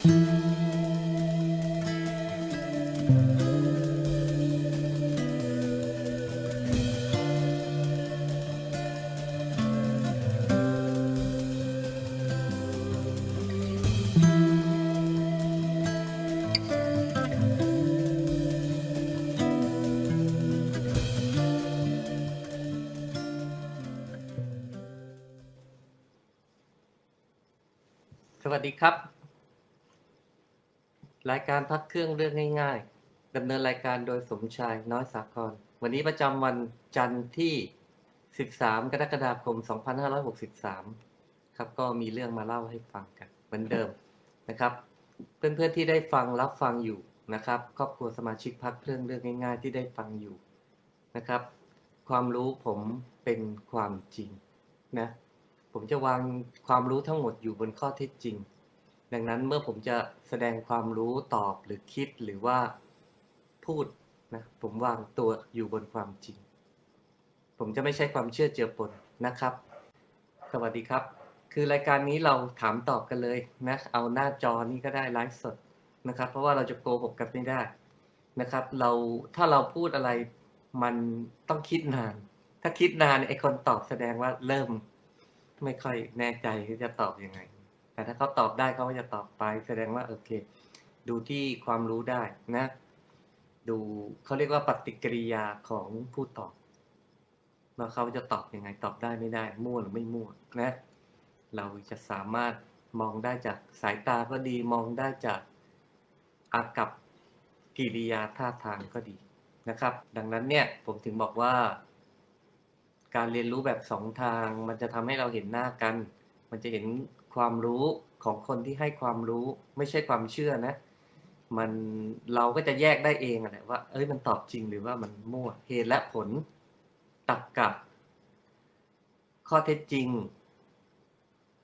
สวัสดีครับ รายการพักเครื่องเรื่องง่ายๆดำเนินรายการโดยสมชายน้อยสาคร วันนี้ประจำวันจันทร์ที่ 13 กรกฎาคม 2563 ครับ ก็มีเรื่องมาเล่าให้ฟังกัน เหมือนเดิมนะครับ เพื่อนๆที่ได้ฟังรับฟังอยู่นะครับ ครอบครัวสมาชิกพักเครื่องเรื่องง่าย ๆ ที่ได้ฟังอยู่นะครับ ความรู้ผมเป็นความจริงนะผมจะวางความรู้ทั้งหมดอยู่บนข้อเท็จจริง ดังนั้นเมื่อผมจะแสดงความรู้ตอบหรือคิดหรือว่าพูดนะผมวางตัวอยู่บนความจริง ผมจะไม่ใช้ความเชื่อเจือปนนะครับ สวัสดีครับ คือรายการนี้เราถามตอบกันเลยนะเอาหน้าจอนี้ก็ได้ไลฟ์สดนะครับ เพราะว่าเราจะโกหกกันไม่ได้นะครับ เราถ้าเราพูดอะไรมันต้องคิดนาน ถ้าคิดนานไอคนตอบแสดงว่าเริ่มไม่ค่อยแน่ใจที่จะตอบยังไง แต่ถ้าเขาตอบได้เขาก็จะตอบไป แสดงว่าโอเค ดูที่ความรู้ได้นะ ดูเขาเรียกว่าปฏิกิริยาของผู้ตอบว่าเขาจะตอบยังไงตอบได้ไม่ได้ มั่วหรือไม่มั่วนะ เราจะสามารถมองได้จากสายตาก็ดีมองได้จากอากับกิริยาท่าทางก็ดีนะครับ ดังนั้นเนี่ยผมถึงบอกว่า การเรียนรู้แบบสองทาง มันจะทำให้เราเห็นหน้ากัน มันจะเห็น ความรู้ของคนที่ให้ความรู้ไม่ใช่ความเชื่อนะ มันเราก็จะแยกได้เองอะแหละว่า เอ้ยมันตอบจริงหรือว่ามันมั่วเหตุและผลตักกับ ข้อเท็จจริง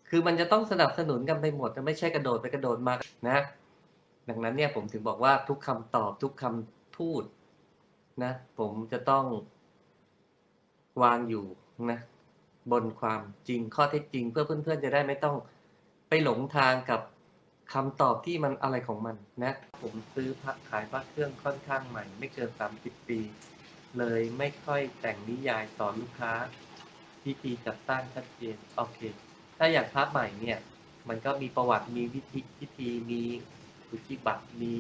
คือมันจะต้องสนับสนุนกันไปหมดไม่ใช่กระโดดไปกระโดดมานะ ดังนั้นเนี่ยผมถึงบอกว่าทุกคำตอบทุกคำพูดนะ ผมจะต้องวางอยู่นะบนความจริงข้อเท็จจริง เพื่อเพื่อนๆจะได้ไม่ต้อง ไปหลงทางกับคำตอบที่มันอะไรของมันนะ ผมซื้อพักขายพักเครื่องค่อนข้างใหม่ ไม่เกินสามสิบปี เลยไม่ค่อยแต่งนิยายสอนลูกค้าวิธีจัดตั้งชัดเจนโอเค ถ้าอยากพักใหม่เนี่ย มันก็มีประวัติมีวิธีวิธีมีสุจิบัตรมี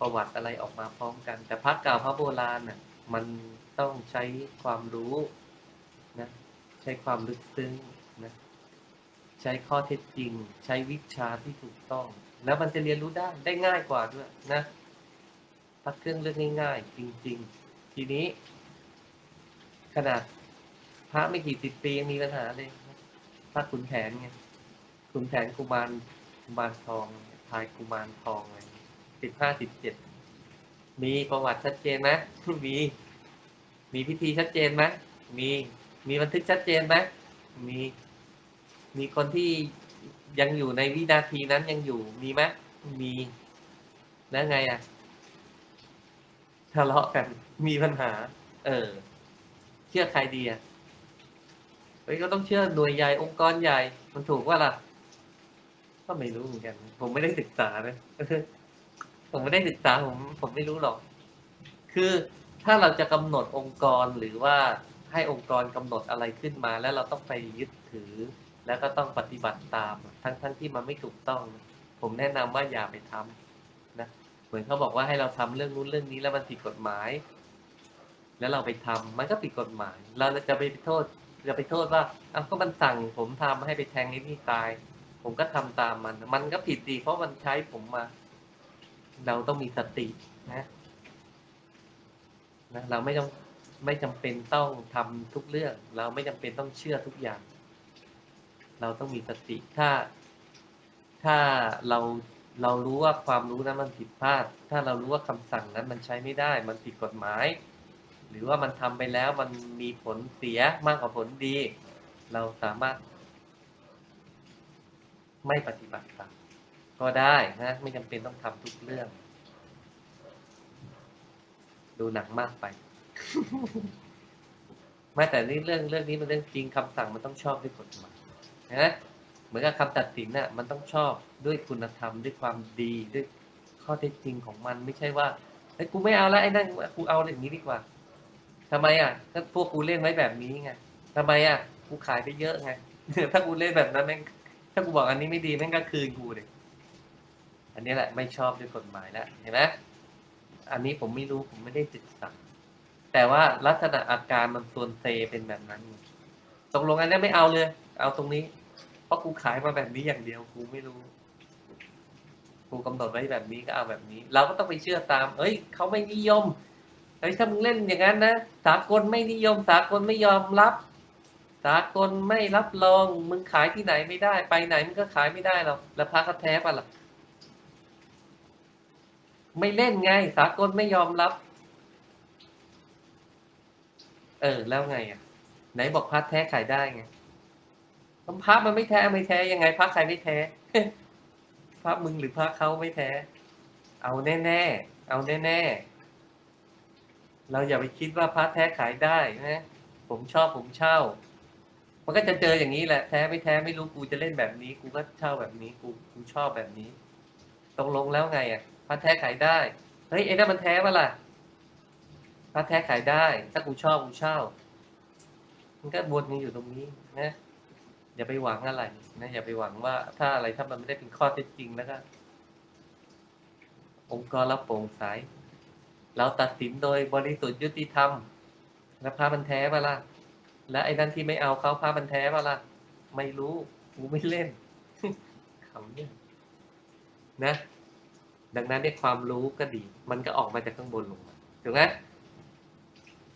ประวัติอะไรออกมาพร้อมกัน แต่พักเก่าพักโบราณน่ะมันต้องใช้ความรู้นะใช้ความลึกซึ้งนะ ใช้ข้อเท็จจริง ใช้วิชาที่ถูกต้อง แล้วมันจะเรียนรู้ได้ได้ง่ายกว่าด้วยนะพักเครื่องเรื่องง่ายๆจริง ๆ ทีนี้ ขนาดพระไม่กี่สิบปียังมีปัญหาเลยพระขุนแผนไงขุนแผนกุมารกุมารทองทายกุมารทองอะไรสิบห้าสิบเจ็ดมีประวัติชัดเจนไหมมีมีพิธีชัดเจนไหมมีมีบันทึกชัดเจนไหมมี มีคนที่ยังอยู่ในวินาทีนั้นยังอยู่มีไหมมีแล้วไงอะทะเลาะกันมีปัญหา เออ เชื่อใครดีอะเฮ้ยก็ต้องเชื่อหน่วยใหญ่องค์กรใหญ่ มันถูกว่าล่ะ ก็ไม่รู้เหมือนกัน ผมไม่ได้ศึกษานะผมไม่ได้ศึกษาผมผมไม่รู้หรอก คือถ้าเราจะกำหนดองค์กรหรือว่าให้องค์กรกำหนดอะไรขึ้นมา แล้วเราต้องไปยึดถือ แล้วก็ต้องปฏิบัติตาม ทั้งทั้งที่มันไม่ถูกต้อง ผมแนะนำว่าอย่าไปทำนะเหมือนเขาบอกว่าให้เราทำเรื่องนู้นเรื่องนี้แล้วมันผิดกฎหมาย แล้วเราไปทำมันก็ผิดกฎหมาย เราจะไปโทษจะไปโทษว่าอ้าวก็มันสั่งผมทำให้ไปแทงไอ้นี่ตาย ผมก็ทำตามมัน มันก็ผิดดีเพราะมันใช้ผมมา เราต้องมีสตินะนะเราไม่ต้องไม่จำเป็นต้องทำทุกเรื่อง เราไม่จำเป็นต้องเชื่อทุกอย่าง เราต้องมีสติถ้า ถ้าเราเรารู้ว่าความรู้นั้นมันผิดพลาด ถ้าเรารู้ว่าคำสั่งนั้นมันใช้ไม่ได้ มันผิดกฎหมาย หรือว่ามันทำไปแล้วมันมีผลเสียมากกว่าผลดี เราสามารถ ไม่ปฏิบัติตามก็ได้นะ ไม่จำเป็นต้องทำทุกเรื่อง ดูหนังมากไปไม่แต่นี่เรื่องเรื่องนี้มันเรื่องจริงคำสั่งมันต้องชอบด้วยกฎหมาย นะมือนกับคำตัดสินน่ะมันต้องชอบด้วยคุณธรรมด้วยความดีด้วยข้อเท็จจริงของมันไม่ใช่ว่าไอ้กูไม่เอาแล้วไอ้นั่นกูเอาอย่างนี้ดีกว่าทำไมอะก็พวกกูเล่นไว้แบบนี้ไงทำไมอะกูขายไปเยอะไงถ้ากูเล่นแบบนั้นแม่งถ้ากูบอกอันนี้ไม่ดีแม่งก็คืนกูเลยอันนี้แหละไม่ชอบด้วยกฎหมายแล้วเห็นไหมอันนี้ผมไม่รู้ผมไม่ได้ศึกษาแต่ว่าลักษณะอาการมันส่วนเซเป็นแบบนั้นตกลงอันนี้ไม่เอาเลย เอาตรงนี้ เพราะกูขายมาแบบนี้อย่างเดียวกูไม่รู้ กูกำหนดไว้แบบนี้ก็เอาแบบนี้ เราก็ต้องไปเชื่อตาม เอ้ยเขาไม่นิยมเฮ้ยถ้ามึงเล่นอย่างนั้นนะสากลไม่นิยม สากลไม่ยอมรับ สากลไม่รับรอง มึงขายที่ไหนไม่ได้ ไปไหนมึงก็ขายไม่ได้หรอกแล้วพระเขาแท้ปะล่ะไม่เล่นไง สากลไม่ยอมรับ เออ แล้วไงอะ ไหนบอกพระแท้ขายได้ไง พระมันไม่แท้ไม่แท้ยังไงพระใครไม่แท้พระมึงหรือพระเขาไม่แท้ เอาแน่ๆเอาแน่ๆเราอย่าไปคิดว่าพระแท้ขายได้นะผมชอบผมเช่า มันก็จะเจออย่างนี้แหละแท้ไม่แท้ไม่รู้กูจะเล่นแบบนี้ กูก็เช่าแบบนี้กูกูชอบแบบนี้ตกลงแล้วไงอะพระแท้ขายได้เฮ้ยไอ้นั่นมันแท้ปะล่ะพระแท้ขายได้ ถ้ากูชอบกูเช่า มันก็วนกันอยู่ตรงนี้นะ อย่าไปหวังอะไรนะอย่าไปหวังว่าถ้าอะไรถ้ามันไม่ได้เป็นข้อเท็จจริงแล้วก็องค์กรเราโปร่งใสเราตัดสินโดยบริสุทธิ์ยุติธรรมแล้วพระมันแท้ปะล่ะและไอ้นั่นที่ไม่เอาเขาพระมันแท้ปะล่ะไม่รู้กูไม่เล่นคำเนี่ยนะ ดังนั้นในความรู้ก็ดี มันก็ออกมาจากข้างบนลงมาถูกไหม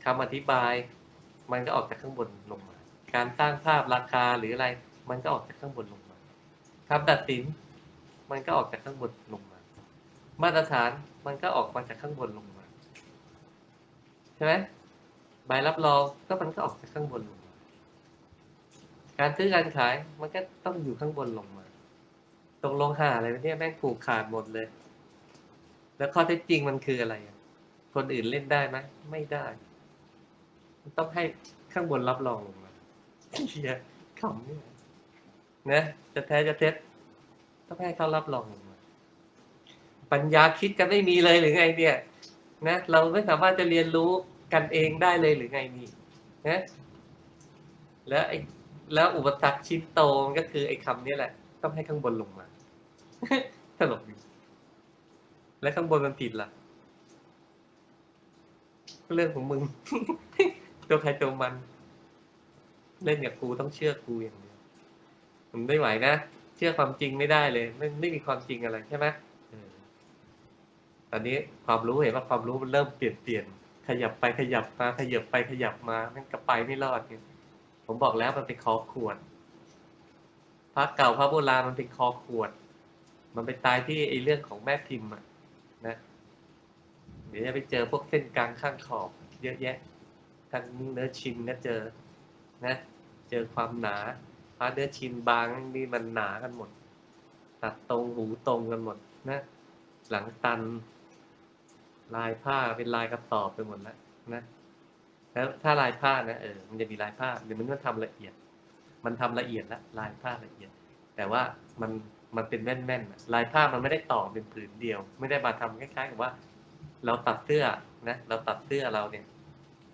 คำอธิบาย มันก็ออกจากข้างบนลงมา การสร้างภาพราคาหรืออะไร มันก็ออกจากข้างบนลงมาคำตัดสิน มันก็ออกจากข้างบนลงมา มาตรฐานมันก็ออกมาจากข้างบนลงมาใช่ไหมใบรับรองก็มันก็ออกจากข้างบนลงมา การซื้อการขายมันก็ต้องอยู่ข้างบนลงมาตรงลงหาอะไรเนี่ยแม่งผูกขาดหมดเลย แล้วข้อเท็จจริงมันคืออะไร คนอื่นเล่นได้ไหมไม่ได้ต้องให้ข้างบนรับรองลงมา เชียขำเนี่ยนะจะแท้จะเท็จต้องให้เขารับรองลงมาปัญญาคิดกันไม่มีเลยหรือไงเนี่ย นะ เราไม่สามารถจะเรียนรู้กันเองได้เลยหรือไงนี่นะแล้วไอ้แล้วอุปสรรคชิ้นโตมันก็คือไอ้คำนี้แหละ ต้องให้ข้างบนลงมาตลกดีแล้วข้างบนมันผิดล่ะก็เรื่องของมึง ตัวใครตัวมัน เล่นกับกูต้องเชื่อกูอย่างเดียวผมไม่ไหวนะ เชื่อความจริงไม่ได้เลย ไม่ไม่มีความจริงอะไรใช่ไหมตอนนี้ความรู้เห็นว่าความรู้มันเริ่มเปลี่ยนเปลี่ยนขยับไปขยับมาขยับไปขยับมามันก็ไปไม่รอดเนี่ยผมบอกแล้วมันเป็นคอขวดพระเก่าพระโบราณมันเป็นคอขวด มันไปตายที่ไอ้เรื่องของแม่พิมพ์อะนะ เดี๋ยวจะไปเจอพวกเส้นกลางข้างขอบ เยอะแยะทางเนื้อชินก็เจอ นะ เจอความหนาพระเนื้อชินบางนี่มันหนากันหมด ตัดตรงหูตรงกันหมดนะ หลังตัน ลายผ้าเป็นลายกระสอบไปหมดแล้วนะแล้วถ้าลายผ้านะเออมันจะมีลายผ้าเดี๋ยวมันก็ทำละเอียด มันทำละเอียดละลายผ้าละเอียด แต่ว่ามันมันเป็นแม่นๆน่ะลายผ้ามันไม่ได้ต่อเป็นผืนเดียว ไม่ได้มาทำคล้ายๆกับว่า เราตัดเสื้อนะ เราตัดเสื้อเราเนี่ย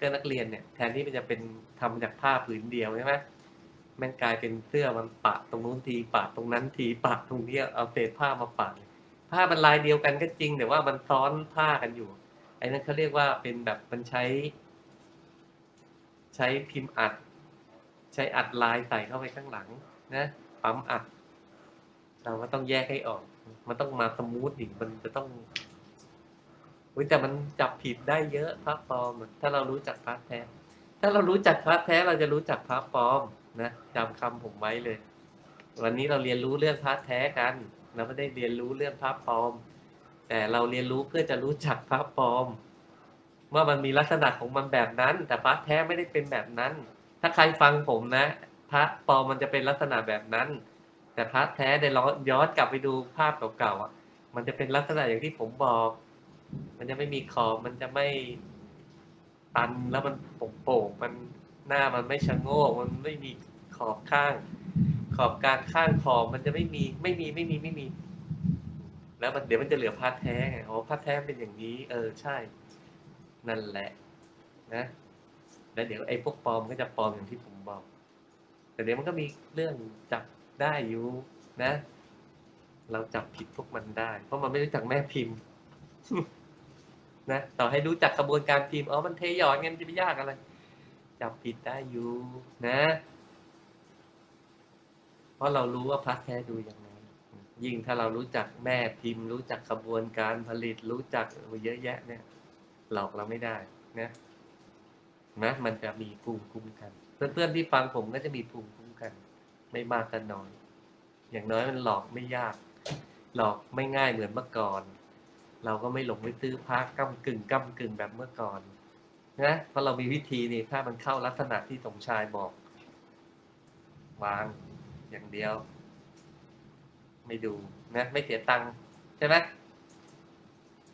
สื้อนักเรียนเนี่ยแทนที่มันจะเป็นทำจากผ้าผืนเดียวใช่ไหมแมันกลายเป็นเสื้อมันปะตรงนู้นทีปะตรงนั้นทีปะตรงนี้เอาเศษผ้ามาปะผ้ามันลายเดียวกันก็จริง แต่ว่ามันซ้อนผ้ากันอยู่ไอ้นั่นเขาเรียกว่าเป็นแบบมันใช้ ใช้พิมพ์อัด ใช้อัดลายใส่เข้าไปข้างหลัง นะปั๊มอัด เราก็ต้องแยกให้ออก มันต้องมาสมูทอีกมันจะต้อง อุ๊ยแต่มันจับผิดได้เยอะพระปลอม ถ้าเรารู้จักพระแท้ ถ้าเรารู้จักพระแท้เราจะรู้จักพระปลอมนะจำคำผมไว้เลย วันนี้เราเรียนรู้เรื่องพระแท้กันเราไม่ได้เรียนรู้เรื่องพระปลอม แต่เราเรียนรู้เพื่อจะรู้จักพระปลอมว่ามันมีลักษณะของมันแบบนั้น แต่พระแท้ไม่ได้เป็นแบบนั้น ถ้าใครฟังผมนะ พระปลอมมันจะเป็นลักษณะแบบนั้น แต่พระแท้ได้ย้อนกลับไปดูภาพเก่าๆมันจะเป็นลักษณะอย่างที่ผมบอก มันจะไม่มีขอบมันจะไม่ตันแล้วมันโป่งๆมันหน้ามันไม่ชะโงกมันไม่มีขอบข้าง ขอบกลางข้างขอบมันจะไม่มีไม่มีไม่มีไม่มี แล้วมันเดี๋ยวมันจะเหลือพาร์ทแท้ไงอ๋อพาร์ทแท้เป็นอย่างนี้ เออใช่ นั่นแหละนะแล้วเดี๋ยวไอ้พวกปลอมก็จะปลอมอย่างที่ผมบอก แต่เดี๋ยวมันก็มีเรื่องจับได้อยู่นะ เราจับผิดพวกมันได้ เพราะมันไม่รู้จักแม่พิมพ์ นะต่อให้รู้จักกระบวนการพิมพ์อ๋อมันเทหยอดงั้นจะไปยากอะไรจับผิดได้อยู่นะ เพราะเรารู้ว่าพักแท้ดูอย่างไรยิ่งถ้าเรารู้จักแม่พิมพ์ รู้จักกระบวนการผลิต รู้จักเยอะแยะเนี่ย หลอกเราไม่ได้นะนะมันจะมีภูมิคุ้มกัน เพื่อนๆที่ฟังผมก็จะมีภูมิคุ้มกัน ไม่มากก็น้อย อย่างน้อยมันหลอกไม่ยาก หลอกไม่ง่ายเหมือนเมื่อก่อน เราก็ไม่หลงไปซื้อพักก้ากึ่งก้ากึ่งแบบเมื่อก่อนนะเพราะเรามีวิธีนี่ถ้ามันเข้าลักษณะที่สมชายบอก วางอย่างเดียว ไม่ดูนะไม่เสียตังค์ใช่ไหม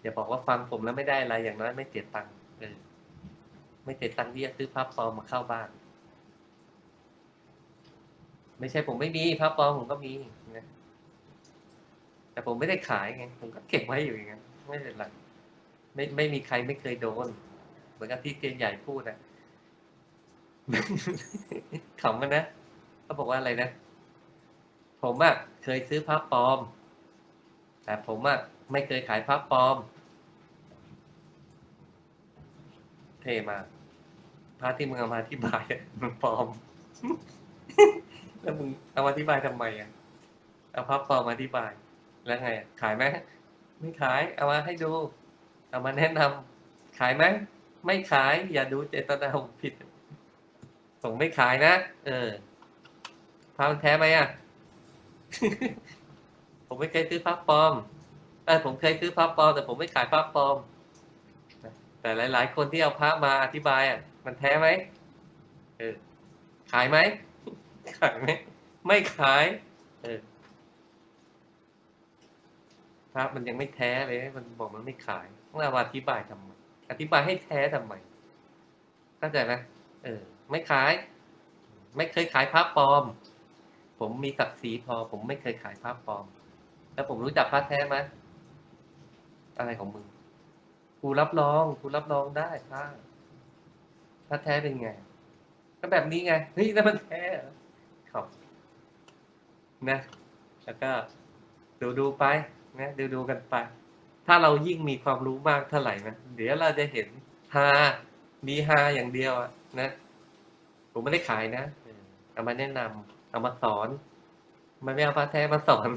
อย่าบอกว่าฟังผมแล้วไม่ได้อะไรอย่างน้อยไม่เสียตังค์เออไม่เสียตังค์ที่จะซื้อภาพปลอมมาเข้าบ้าน ไม่ใช่ผมไม่มีภาพปลอมผมก็มีนะแต่ผมไม่ได้ขายไงผมก็เก็บไว้อยู่อย่างนั้น ไม่เป็นไรไม่ไม่มีใครไม่เคยโดน เหมือนกับที่เจนใหญ่พูดนะขำมันนะเขาบอกว่าอะไรนะ ผมอะเคยซื้อพระปลอม แต่ผมอะไม่เคยขายพระปลอม เท่มากพระที่มึงเอามาอธิบายมันปลอม แล้วมึงเอามาอธิบายทำไมอะเอาพระปลอมมาอธิบาย แล้วไงขายไหม ไม่ขายเอามาให้ดู เอามาแนะนำขายไหมไม่ขาย อย่าดูเจตนาผมผิดผมไม่ขายนะเออพระมันแท้ไหมอะ ผมไม่เคยซื้อพระปลอมเออผมเคยซื้อพระปลอมแต่ผมไม่ขายพระปลอมแต่หลาย ๆ คนที่เอาพระมาอธิบายอะ มันแท้ไหมเออขายไหมขายไหมไม่ขาย เออ พระมันยังไม่แท้เลย มันบอกมันไม่ขายต้องเอาอธิบายทำไมอธิบายให้แท้ทำไมเข้าใจไหมเออ ไม่ขาย ไม่เคยขายพระปลอม ผมมีศักดิ์ศรีพอ ผมไม่เคยขายพระปลอม แล้วผมรู้จักพระแท้ไหมอะไรของมึงกูรับรองกูรับรองได้พระพระแท้เป็นไงก็แบบนี้ไงเฮ้ยนั่นมันแท้เหรอครับนะแล้วก็ดูดูไป นะดูดูกันไป ถ้าเรายิ่งมีความรู้มากเท่าไหร่นะเดี๋ยวเราจะเห็นฮามีฮาอย่างเดียวนะผมไม่ได้ขายนะเอามาแนะนำเอามาสอนมันไม่เอาพระแท้มาสอน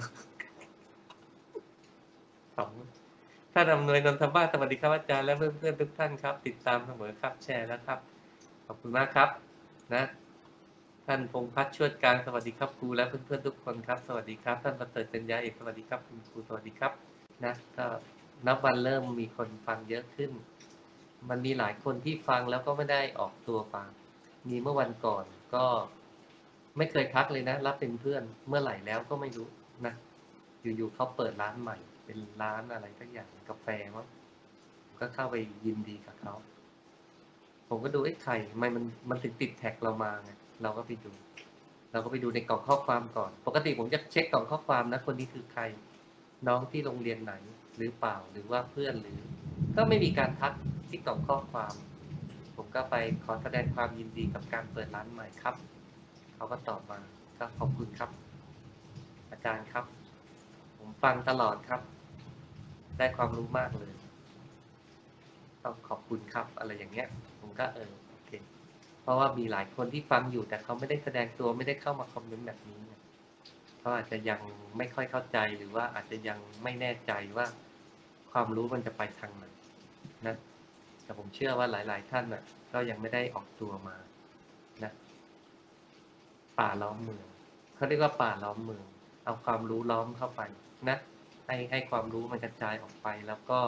สองท่านอำนวยนนทบ้านสวัสดีครับอาจารย์และเพื่อนๆทุกท่านครับ ติดตามเสมอครับแชร์แล้วครับ ขอบคุณมากครับ นะ ท่านพงษ์พัฒน์ชวดกลางสวัสดีครับครูและเพื่อนๆทุกคนครับ สวัสดีครับ ท่านประเสริฐจัญญาเอกสวัสดีครับคุณครูสวัสดีครับนะก็นับวันเริ่มมีคนฟังเยอะขึ้น มันมีหลายคนที่ฟังแล้วก็ไม่ได้ออกตัวฟัง มีเมื่อวันก่อนก็ ไม่เคยทักเลยนะ รับเป็นเพื่อนเมื่อไหร่แล้วก็ไม่รู้นะอยู่ๆเขาเปิดร้านใหม่ เป็นร้านอะไรสักอย่างกาแฟมั้งก็เข้าไปยินดีกับเขาผมก็ดูไอ้ไข่ทำไมมันมันถึงติดแท็กเรามาไง เราก็ไปดู เราก็ไปดูในกล่องข้อความก่อน ปกติผมจะเช็คกล่องข้อความนะ คนนี้คือใคร น้องที่โรงเรียนไหนหรือเปล่าหรือว่าเพื่อนหรือ ก็ไม่มีการทักที่กล่องข้อความ ผมก็ไปขอแสดงความยินดีกับการเปิดร้านใหม่ครับ เขาก็ตอบมาก็ขอบคุณครับ อาจารย์ครับ ผมฟังตลอดครับ ได้ความรู้มากเลยต้องขอบคุณครับอะไรอย่างเงี้ย ผมก็เออโอ เพราะว่ามีหลายคนที่ฟังอยู่แต่เขาไม่ได้แสดงตัวไม่ได้เข้ามาคอมเมนต์แบบนี้เขาอาจจะยังไม่ค่อยเข้าใจหรือว่าอาจจะยังไม่แน่ใจว่าความรู้มันจะไปทางไหนนะแต่ผมเชื่อว่าหลาย ๆ ท่านน่ะ ก็ยังไม่ได้ออกตัวมานะป่าล้อมเมืองเขาเรียกว่าป่าล้อมเมือง เอาความรู้ล้อมเข้าไปนะให้ให้ความรู้มันกระจายออกไปแล้วก็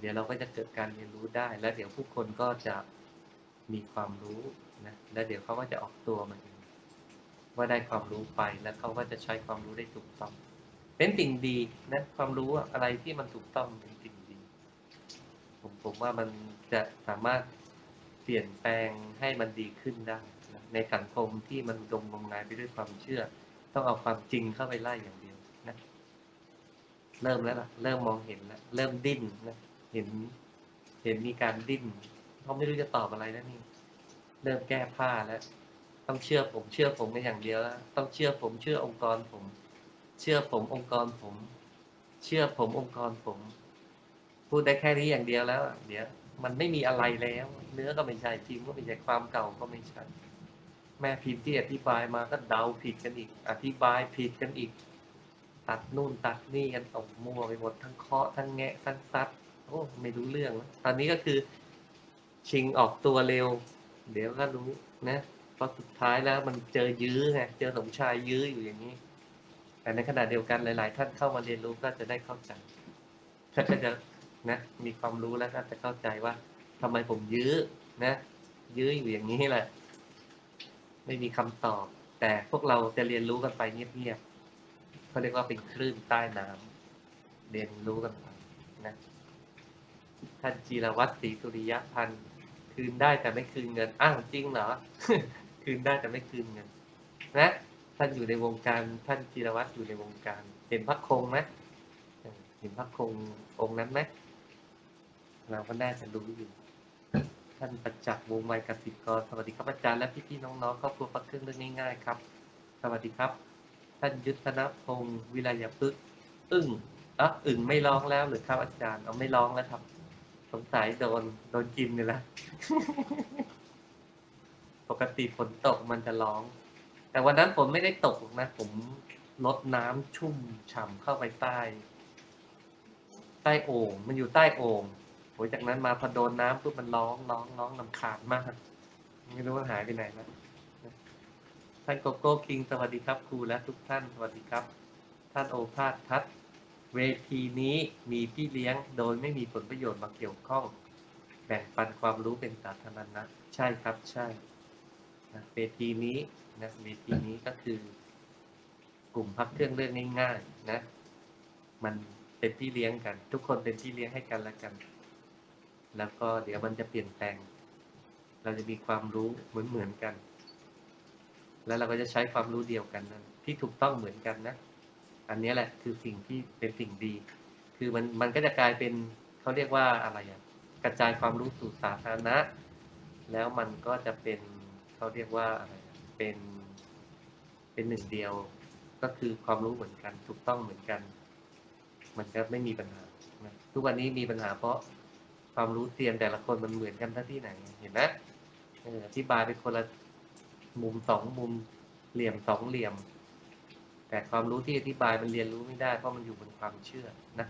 เดี๋ยวเราก็จะเกิดการเรียนรู้ได้ แล้วเดี๋ยวผู้คนก็จะ มีความรู้นะแล้วเดี๋ยวเขาก็จะออกตัวมาเองว่าได้ความรู้ไปแล้วเขาก็จะใช้ความรู้ได้ถูกต้อง เป็นสิ่งดีนะความรู้อะอะไรที่มันถูกต้องเป็นสิ่งดี ผมผมว่ามันจะสามารถเปลี่ยนแปลงให้มันดีขึ้นได้นะในสังคมที่มันดงงมงายไปด้วยความเชื่อ ต้องเอาความจริงเข้าไปไล่อย่างเดียวนะเริ่มแล้วล่ะ เริ่มมองเห็นแล้วเริ่มดิ้นนะเห็น เห็นมีการดิ้น เขาไม่รู้จะตอบอะไรแล้วนี่ เริ่มแก้ผ้าแล้ว ต้องเชื่อผม เชื่อผมกันอย่างเดียวแล้ว ต้องเชื่อผม เชื่อองค์กรผม เชื่อผมองค์กรผม เชื่อผมองค์กรผม พูดได้แค่นี้อย่างเดียวแล้ว เดี๋ยวมันไม่มีอะไรแล้ว เนื้อก็ไม่ใช่พิมพ์ก็ไม่ใช่ความเก่าก็ไม่ใช่ แม่พิมพ์ที่อธิบายมาก็เดาผิดกันอีก อธิบายผิดกันอีก ตัดนู่นตัดนี่กันตกมั่วไปหมดทั้งเคาะทั้งแงะทั้งซัดโอ้ไม่รู้เรื่อง ตอนนี้ก็คือ ชิงออกตัวเร็ว เดี๋ยวก็รู้นะเพราะสุดท้ายแล้วมันเจอยื้อไงเจอสมชายยื้ออยู่อย่างนี้ แต่ในขณะเดียวกันหลาย ๆ ท่านเข้ามาเรียนรู้ก็จะได้เข้าใจท่านก็จะนะมีความรู้แล้วก็จะเข้าใจว่าทำไมผมยื้อนะ ยื้ออยู่อย่างนี้แหละ ไม่มีคำตอบ แต่พวกเราจะเรียนรู้กันไปเงียบๆเขาเรียกว่าเป็นคลื่นใต้น้ำเรียนรู้กันไปนะท่านจีรวัตรศรีสุริยพันธ์ คืนได้แต่ไม่คืนเงิน อ้าวจริงเหรอ คืนได้แต่ไม่คืนเงิน นะท่านอยู่ในวงการท่านจีรวัตรอยู่ในวงการ เห็นพระคงไหมเห็นพระคงองค์นั้นไหมเราก็น่าจะรู้อยู่ ท่านประจักษ์วงไมกสิกรสวัสดีครับอาจารย์และพี่ๆน้องๆครอบครัวพักเครื่องเรื่องง่ายๆครับ สวัสดีครับ ท่านยุทธนพงศ์วิไลยพฤกษ์อึ้งอะอึ่งไม่ร้องแล้วหรือครับอาจารย์เอาไม่ร้องแล้วครับ สงสัยโดนโดนกินนี่แหละปกติฝนตกมันจะร้อง แต่วันนั้นฝนไม่ได้ตกหรอกนะ ผมลดน้ำชุ่มฉ่ำเข้าไปใต้ ใต้โอ่งมันอยู่ใต้โอ่งโหจากนั้นมาพอโดนน้ำปุ๊บมันร้องร้องร้องลำคาญมากไม่รู้ว่าหายไปไหนแล้วท่านโกโก้คิงสวัสดีครับครูและทุกท่านสวัสดีครับ ท่านโอภาสทัศน์ เวทีนี้มีพี่เลี้ยงโดยไม่มีผลประโยชน์มาเกี่ยวข้อง แบ่งปันความรู้เป็นสาธารณะ ใช่ครับใช่นะเวทีนี้นะเวทีนี้ก็คือกลุ่มพักเครื่องเรื่องง่ายๆนะ มันเป็นพี่เลี้ยงกัน ทุกคนเป็นพี่เลี้ยงให้กันและกัน แล้วก็เดี๋ยวมันจะเปลี่ยนแปลง เราจะมีความรู้เหมือนๆกัน แล้วเราก็จะใช้ความรู้เดียวกันนั้นที่ถูกต้องเหมือนกันนะ อันนี้แหละคือสิ่งที่เป็นสิ่งดี คือมันมันก็จะกลายเป็นเขาเรียกว่าอะไรอะกระจายความรู้สู่สาธารณะ แล้วมันก็จะเป็นเขาเรียกว่าอะไรเป็นเป็นหนึ่งเดียว ก็คือความรู้เหมือนกัน ถูกต้องเหมือนกัน มันก็ไม่มีปัญหา ทุกวันนี้มีปัญหาเพราะความรู้เตรียมแต่ละคนมันเหมือนกันทั้งที่ไหน เห็นไหมอธิบายเป็นคนละมุมสองมุมเหลี่ยมสองเหลี่ยม แต่ความรู้ที่อธิบายมันเรียนรู้ไม่ได้เพราะมันอยู่บนความเชื่อนะ